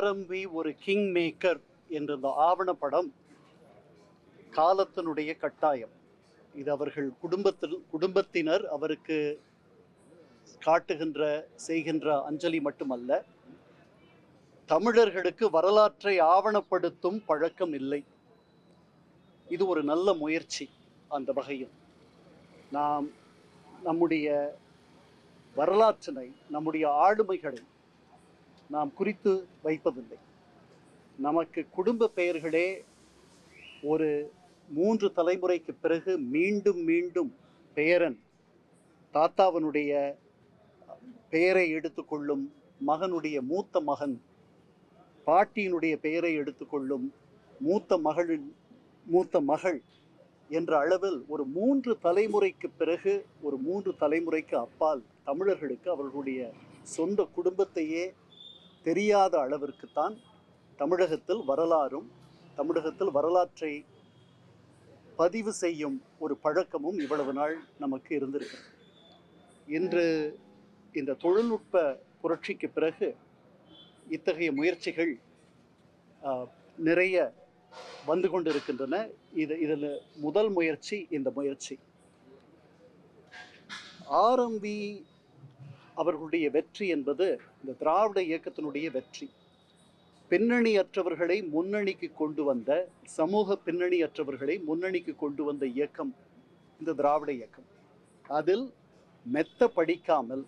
ஆரம்பி ஒரு king maker என்ற இந்த ஆவணப்படம் காலத்தினுடைய கட்டாயம். இது அவர்கள் குடும்பத்தில் குடும்பத்தினர் அவருக்கு காட்டுகின்ற செய்கின்ற அஞ்சலி மட்டுமல்ல தமிழர்களுக்கு வரலாற்றை ஆவணப்படுத்தும் பழக்கம் இல்லை. இது ஒரு நல்ல முயற்சி அந்த வகையில். நாம் நம்முடைய வரலாற்றினை நம்முடைய ஆளுமைகளை நாம் குறித்து வைப்பதில்லை. நமக்கு குடும்ப பெயர்களே ஒரு மூன்று தலைமுறைக்கு பிறகு மீண்டும் மீண்டும் பெயரன் தாத்தாவனுடைய பெயரை எடுத்துக்கொள்ளும் மகனுடைய மூத்த மகன் பாட்டியினுடைய பெயரை எடுத்துக்கொள்ளும் மூத்த மகளின் மூத்த மகள் என்ற அளவில் ஒரு மூன்று தலைமுறைக்கு பிறகு ஒரு மூன்று தலைமுறைக்கு அப்பால் தமிழர்களுக்கு அவர்களுடைய சொந்த குடும்பத்தையே தெரியாத அளவிற்குத்தான் தமிழகத்தில் வரலாறும் தமிழகத்தில் வரலாற்றை பதிவு செய்யும் ஒரு பழக்கமும் இவ்வளவு நாள் நமக்கு இருந்திருக்கு இன்று இந்த தொழில்நுட்ப புரட்சிக்கு பிறகு இத்தகைய முயற்சிகள் நிறைய வந்து கொண்டிருக்கின்றன. இது இதில் முதல் முயற்சி இந்த முயற்சி. ஆரம்பி அவர்களுடைய வெற்றி என்பது இந்த திராவிட இயக்கத்தினுடைய வெற்றி. பின்னணியற்றவர்களை முன்னணிக்கு கொண்டு வந்த சமூக பின்னணியற்றவர்களை முன்னணிக்கு கொண்டு வந்த இயக்கம் இந்த திராவிட இயக்கம். அதில் மெத்த படிக்காமல்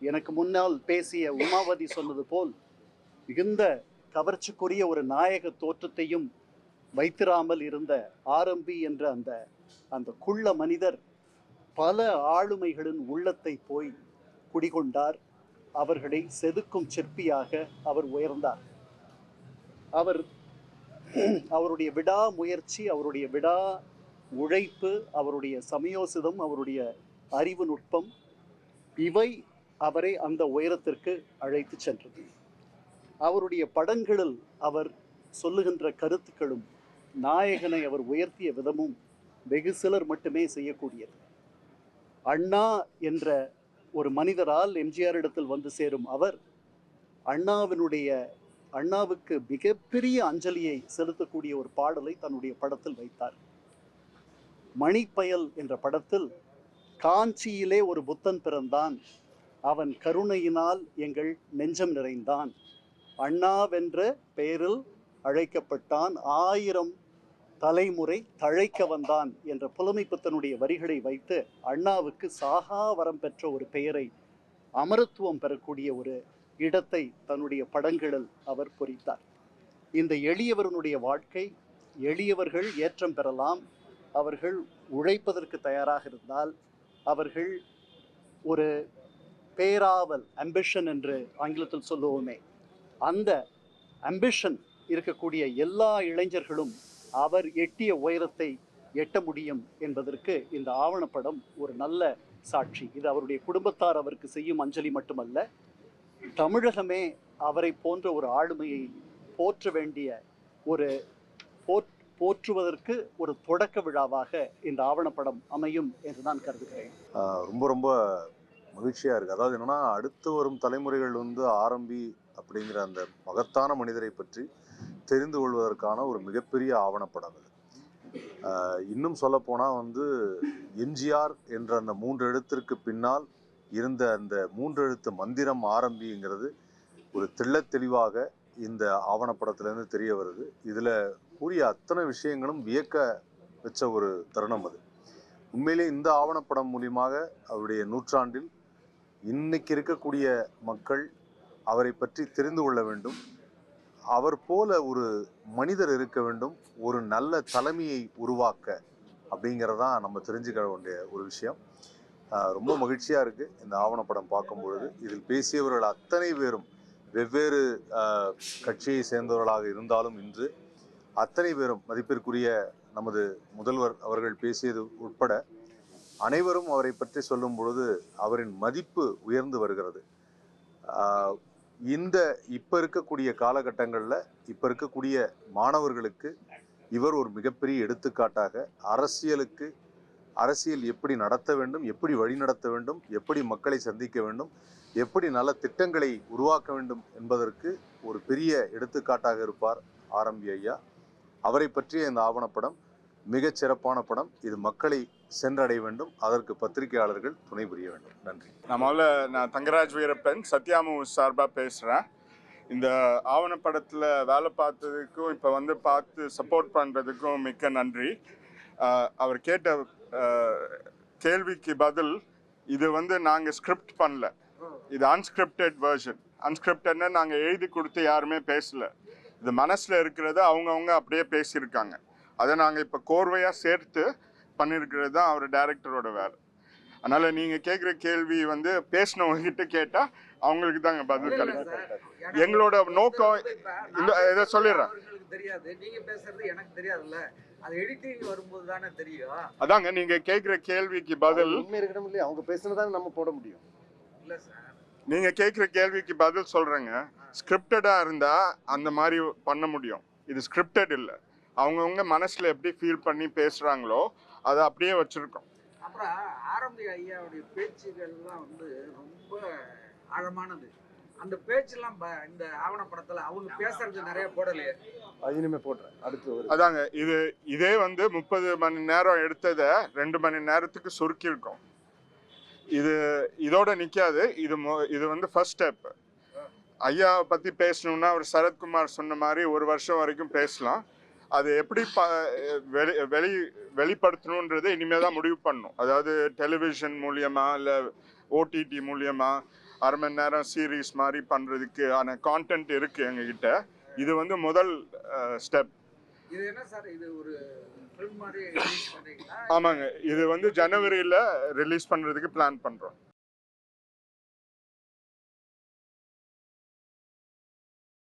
எனக்கு முன்னால் பேசிய உமாவதி சொன்னது போல் மிகுந்த கவர்ச்சிக்குரிய ஒரு நாயக தோற்றத்தையும் வைத்திராமல் இருந்த ஆரம்பி என்ற அந்த அந்த குள்ள மனிதர் பல ஆளுமைகளின் உள்ளத்தை போய் குடிகொண்டார். அவர்களை செதுக்கும் சிற்பியாக அவர் உயர்ந்தார். அவர் அவருடைய விடா முயற்சி அவருடைய விடா உழைப்பு அவருடைய சமயோசிதம் அவருடைய அறிவு நுட்பம் இவை அவரை அந்த உயரத்திற்கு அழைத்து சென்றது. அவருடைய படங்களில் அவர் சொல்லுகின்ற கருத்துக்களும் நாயகனை அவர் உயர்த்திய விதமும் வெகு சிலர் மட்டுமே செய்யக்கூடியது. அண்ணா என்ற ஒரு மனிதரால் எம்ஜிஆர் இடத்தில் வந்து சேரும் அவர் அண்ணாவினுடைய அண்ணாவுக்கு மிகப்பெரிய அஞ்சலியை செலுத்தக்கூடிய ஒரு பாடலை தன்னுடைய படத்தில் வைத்தார். மணிப்பயல் என்ற படத்தில் காஞ்சியிலே ஒரு புத்தன் பிறந்தான். அவன் கருணையினால் எங்கள் நெஞ்சம் நிறைந்தான். அண்ணாவென்ற பெயரில் அழைக்கப்பட்டான். ஆயிரம் தலைமுறை தழைக்க வந்தான் என்ற புலமைப்புத்தனுடைய வரிகளை வைத்து அண்ணாவுக்கு சாகா வரம் பெற்ற ஒரு பெயரை அமரத்துவம் பெறக்கூடிய ஒரு இடத்தை தன்னுடைய படங்களில் அவர் பொறித்தார். இந்த எளியவருனுடைய வாழ்க்கை எளியவர்கள் ஏற்றம் பெறலாம் அவர்கள் உழைப்பதற்கு தயாராக இருந்தால் அவர்கள் ஒரு பேராவல் அம்பிஷன் என்று ஆங்கிலத்தில் சொல்லுவோமே அந்த அம்பிஷன் இருக்கக்கூடிய எல்லா இளைஞர்களும் அவர் எட்டிய உயரத்தை எட்ட முடியும் என்பதற்கு இந்த ஆவணப்படம் ஒரு நல்ல சாட்சி. இது அவருடைய குடும்பத்தார் அவருக்கு செய்யும் அஞ்சலி மட்டுமல்ல தமிழகமே அவரை போன்ற ஒரு ஆளுமையை போற்ற வேண்டிய ஒரு போற் போற்றுவதற்கு ஒரு தொடக்க விழாவாக இந்த ஆவணப்படம் அமையும் என்று நான் கருதுகிறேன். ரொம்ப ரொம்ப மகிழ்ச்சியாக இருக்குது அதாவது என்னென்னா அடுத்து வரும் தலைமுறைகள் வந்து ஆரம்பி அப்படிங்கிற அந்த மகத்தான மனிதரை பற்றி தெரிந்து கொள்வதற்கான ஒரு மிகப்பெரிய ஆவணப்படம் அது. இன்னும் சொல்லப்போனால் வந்து எம்ஜிஆர் என்ற அந்த மூன்று எழுத்திற்கு பின்னால் இருந்த அந்த மூன்று எழுத்து மந்திரம் ஆரம்பிங்கிறது ஒரு தெள்ள தெளிவாக இந்த ஆவணப்படத்திலேருந்து தெரிய வருது. இதில் கூறிய அத்தனை விஷயங்களும் வியக்க வச்ச ஒரு தருணம் அது. உண்மையிலே இந்த ஆவணப்படம் மூலியமாக அவருடைய நூற்றாண்டில் இன்னைக்கு இருக்கக்கூடிய மக்கள் அவரை பற்றி தெரிந்து கொள்ள வேண்டும். அவர் போல ஒரு மனிதர் இருக்க வேண்டும் ஒரு நல்ல தலைமையை உருவாக்க அப்படிங்கிறதான் நம்ம தெரிஞ்சுக்க வேண்டிய ஒரு விஷயம். ரொம்ப மகிழ்ச்சியாக இருக்குது இந்த ஆவணப்படம் பார்க்கும் பொழுது இதில் பேசியவர்கள் அத்தனை பேரும் வெவ்வேறு கட்சியை சேர்ந்தவர்களாக இருந்தாலும் இன்று அத்தனை பேரும் மதிப்பிற்குரிய நமது முதல்வர் அவர்கள் பேசியது உட்பட அனைவரும் அவரை பற்றி சொல்லும் பொழுது அவரின் மதிப்பு உயர்ந்து வருகிறது. இந்த இப்போ இருக்கக்கூடிய காலகட்டங்களில் இப்போ இருக்கக்கூடிய மாணவர்களுக்கு இவர் ஒரு மிகப்பெரிய எடுத்துக்காட்டாக அரசியலுக்கு அரசியல் எப்படி நடத்த வேண்டும் எப்படி வழி நடத்த வேண்டும் எப்படி மக்களை சந்திக்க வேண்டும் எப்படி நல்ல திட்டங்களை உருவாக்க வேண்டும் என்பதற்கு ஒரு பெரிய எடுத்துக்காட்டாக இருப்பார் ஆரம்பி ஐயா. அவரை பற்றிய இந்த ஆவணப்படம் மிகச் சிறப்பான படம். இது மக்களை சென்றடைய வேண்டும். அதற்கு பத்திரிகையாளர்கள் துணை புரிய வேண்டும். நன்றி. நான் முதல்ல நான் தங்கராஜ் வீரப்பன் சத்யாமு சார்பாக பேசுகிறேன் இந்த ஆவணப்படத்தில் வேலை பார்த்ததுக்கும் இப்போ வந்து பார்த்து சப்போர்ட் பண்ணுறதுக்கும் மிக்க நன்றி. அவர் கேட்ட கேள்விக்கு பதில் இது வந்து நாங்கள் ஸ்கிரிப்ட் பண்ணல. இது அன்ஸ்கிரிப்டட் வேர்ஷன் அன்ஸ்கிரிப்டட்னா நாங்கள் எழுதி கொடுத்து யாருமே பேசல. இது மனசில் இருக்கிறத அவங்கவுங்க அப்படியே பேசியிருக்காங்க. அதை நாங்கள் இப்போ கோர்வையாக சேர்த்து பண்ணியிருக்கிறது தான் அவர் டைரக்டரோட வேலை. அதனால நீங்க கேக்குற கேள்வி வந்து பேசினவங்க கிட்ட கேட்டா அவங்களுக்கு தாங்க பதில் கிடைக்கும். எங்களோட நோக்கம் இந்த இதை சொல்லிடுறேன். தெரியாது. நீங்க பேசுறது எனக்கு தெரியாதுல்ல. அது எடிட்டிங் வரும்போது தானே தெரியும். அதாங்க நீங்க கேக்குற கேள்விக்கு பதில் உண்மை இருக்கணும் இல்லையா? அவங்க பேசுனதானே நம்ம போட முடியும். இல்ல சார். நீங்க கேக்குற கேள்விக்கு பதில் சொல்றேங்க. ஸ்கிரிப்டடா இருந்தா அந்த மாதிரி பண்ண முடியும். இது ஸ்கிரிப்டட் இல்ல. அவங்கவுங்க மனசுல எப்படி ஃபீல் பண்ணி பேசுறாங்களோ அதை அப்படியே வச்சிருக்கோம். அப்புறம் ஆரம்பி ஐயாவுடைய பேச்சுகள்லாம் வந்து ரொம்ப ஆழமானது. அந்த பேச்செல்லாம் இந்த ஆவணப்படத்துல அவங்க பேசுறது நிறைய போடலையே. இனிமே போடுறேன். அடுத்து ஒரு. அதாங்க இது இதே வந்து முப்பது மணி நேரம் எடுத்ததை ரெண்டு மணி நேரத்துக்கு சுருக்கியிருக்கோம். இது இதோட நிக்காது. இது மொ- இது வந்து ஃபர்ஸ்ட் ஸ்டெப் ஐயா பத்தி பேசணும்னா அவர் சரத்குமார் சொன்ன மாதிரி ஒரு வருஷம் வரைக்கும் பேசலாம். அது எப்படி ப வெளி வெளி வெளிப்படுத்தணுன்றது இனிமே தான் முடிவு பண்ணணும். அதாவது டெலிவிஷன் மூலியமா இல்லை ஓடிடி மூலியமா அரை மணி நேரம் சீரீஸ் மாதிரி பண்ணுறதுக்கு ஆன கான்டென்ட் இருக்கு எங்ககிட்ட. இது வந்து முதல் ஸ்டெப் இது என்ன சார்? இது ஒரு ஆமாங்க. இது வந்து ஜனவரியில் ரிலீஸ் பண்ணுறதுக்கு பிளான் பண்ணுறோம்